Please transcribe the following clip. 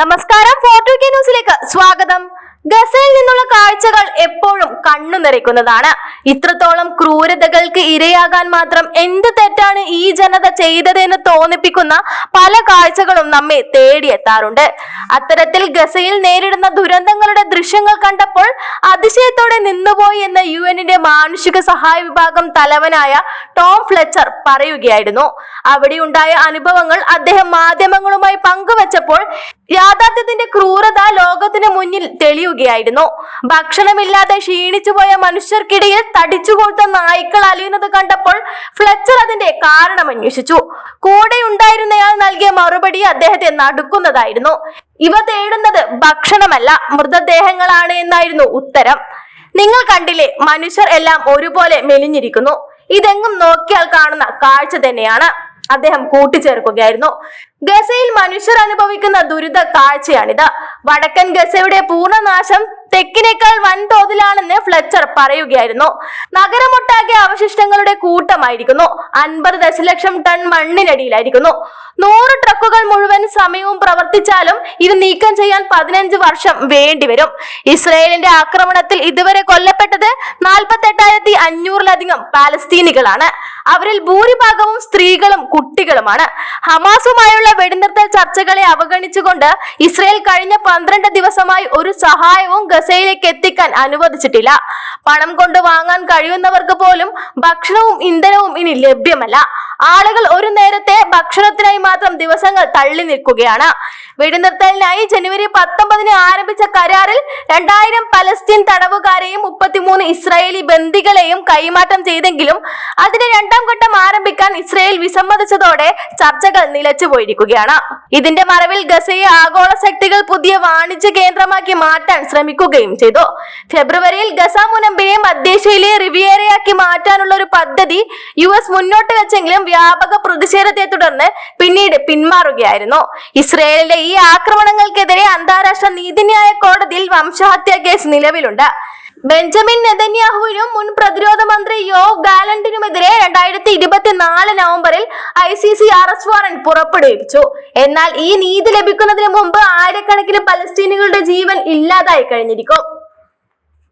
നമസ്കാരം ഫോർട്ടു കെ ന്യൂസിലേക്ക് സ്വാഗതം. ഗസയിൽ നിന്നുള്ള കാഴ്ചകൾ എപ്പോഴും കണ്ണു നിറയ്ക്കുന്നതാണ് ഇത്രത്തോളം ക്രൂരതകൾക്ക് ഇരയാകാൻ മാത്രം എന്ത് തെറ്റാണ് ഈ ജനത ചെയ്തതെന്ന് തോന്നിപ്പിക്കുന്ന പല കാഴ്ചകളും നമ്മെ തേടിയെത്താറുണ്ട്. അത്തരത്തിൽ ഗസയിൽ നേരിടുന്ന ദുരന്തങ്ങളുടെ ദൃശ്യങ്ങൾ കണ്ടപ്പോൾ അതിശയത്തോടെ നിന്നുപോയി എന്ന് യു എന്നിന്റെ മാനുഷിക സഹായ വിഭാഗം തലവനായ ടോം ഫ്ലെച്ചർ പറയുകയായിരുന്നു. അവിടെയുണ്ടായ അനുഭവങ്ങൾ അദ്ദേഹം മാധ്യമങ്ങളുമായി പങ്കുവച്ചപ്പോൾ യാഥാർത്ഥ്യത്തിന്റെ ക്രൂരത ലോകത്തിന് മുന്നിൽ തെളിയുകയായിരുന്നു. ഭക്ഷണമില്ലാതെ ക്ഷീണിച്ചു പോയ മനുഷ്യർക്കിടയിൽ തടിച്ചുകൊടുത്ത നായ്ക്കൾ അലിയുന്നത് കണ്ടപ്പോൾ ഫ്ലെച്ചർ അതിന്റെ കാരണം അന്വേഷിച്ചു. കൂടെ ഉണ്ടായിരുന്നയാൾ നൽകിയ മറുപടി അദ്ദേഹത്തെ നടുക്കുന്നതായിരുന്നു. ഇവ തേടുന്നത് ഭക്ഷണമല്ല മൃതദേഹങ്ങളാണ് എന്നായിരുന്നു ഉത്തരം. നിങ്ങൾ കണ്ടില്ലേ മനുഷ്യർ എല്ലാം ഒരുപോലെ മെലിഞ്ഞിരിക്കുന്നു. ഇതെങ്ങും നോക്കിയാൽ കാണുന്ന കാഴ്ച തന്നെയാണ്. അദ്ദേഹം കൂട്ടിച്ചേർക്കുകയായിരുന്നു. ഗസയിൽ മനുഷ്യർ അനുഭവിക്കുന്ന ദുരിത കാഴ്ചയാണിത്. വടക്കൻ ഗസയുടെ പൂർണനാശം തെക്കിനേക്കാൾ വൻതോതിലാണെന്ന് ഫ്ലെച്ചർ പറയുകയായിരുന്നു. നഗരമൊട്ടാകെ അവശിഷ്ടങ്ങളുടെ കൂട്ടമായിരിക്കുന്നു. അൻപത് ദശലക്ഷം ടൺ മണ്ണിനടിയിലായിരിക്കുന്നു. നൂറ് ട്രക്കുകൾ മുഴുവൻ സമയവും പ്രവർത്തിച്ചാലും ഇത് നീക്കം ചെയ്യാൻ പതിനഞ്ച് വർഷം വേണ്ടിവരും. ഇസ്രയേലിന്റെ ആക്രമണത്തിൽ ഇതുവരെ കൊല്ലപ്പെട്ടത് നാൽപ്പത്തെട്ടായിരത്തി അഞ്ഞൂറിലധികം പാലസ്തീനികളാണ്. അവരിൽ ഭൂരിഭാഗവും സ്ത്രീകളും കുട്ടികളുമാണ്. ഹമാസുമായുള്ള വെടിനിർത്തൽ ചർച്ചകളെ അവഗണിച്ചുകൊണ്ട് ഇസ്രയേൽ കഴിഞ്ഞ പന്ത്രണ്ട് ദിവസമായി ഒരു സഹായവും ഗസയിലേക്ക് എത്തിക്കാൻ അനുവദിച്ചിട്ടില്ല. പണം കൊണ്ട് വാങ്ങാൻ കഴിയുന്നവർക്ക് പോലും ഭക്ഷണവും ഇന്ധനവും ഇനി ലഭ്യമല്ല. ആളുകൾ ഒരു നേരത്തെ ഭക്ഷണത്തിനായി മാത്രം ദിവസങ്ങൾ തള്ളി നിൽക്കുകയാണ്. വെടിനിർത്തലിനായി ജനുവരി പത്തൊമ്പതിന് ആരംഭിച്ച കരാറിൽ രണ്ടായിരം പലസ്തീൻ തടവുകാരെയും മുപ്പത്തിമൂന്ന് ഇസ്രായേലി ബന്ദികളെയും കൈമാറ്റം ചെയ്തെങ്കിലും അതിന്റെ രണ്ടാം ഘട്ടം ആരംഭിക്കാൻ ഇസ്രായേൽ വിസമ്മതിച്ചതോടെ ചർച്ചകൾ നിലച്ചുപോയിരിക്കുകയാണ് ഇതിന്റെ മറവിൽ ഗസയെ ആഗോള ശക്തികൾ പുതിയ വാണിജ്യ കേന്ദ്രമാക്കി മാറ്റാൻ ശ്രമിക്കുകയും ചെയ്തു. ഫെബ്രുവരിയിൽ ഗസ മുനമ്പിനെ മധ്യേഷ്യയിലെ റിവിയേറയാക്കി മാറ്റാനുള്ള ഒരു പദ്ധതി യു എസ് മുന്നോട്ട് വെച്ചെങ്കിലും വ്യാപക പ്രതിഷേധത്തെ തുടർന്ന് പിന്നീട് പിന്മാറുകയായിരുന്നു. ഇസ്രയേലിലെ ഈ ആക്രമണങ്ങൾക്കെതിരെ അന്താരാഷ്ട്ര നീതിന്യായ കോടതിയിൽ വംശഹത്യാ കേസ് നിലവിലുണ്ട്. ബെഞ്ചമിൻ നെതന്യാഹുവിനും മുൻ പ്രതിരോധ മന്ത്രി യോവ് ഗാലന്റിനുമെതിരെ രണ്ടായിരത്തി ഇരുപത്തിനാല് നവംബറിൽ I C C arrest warrant പുറപ്പെടുവിച്ചു. എന്നാൽ ഈ നീതി ലഭിക്കുന്നതിന് മുമ്പ് ആയിരക്കണക്കിന് പലസ്തീനുകളുടെ ജീവൻ ഇല്ലാതായി കഴിഞ്ഞിരിക്കും.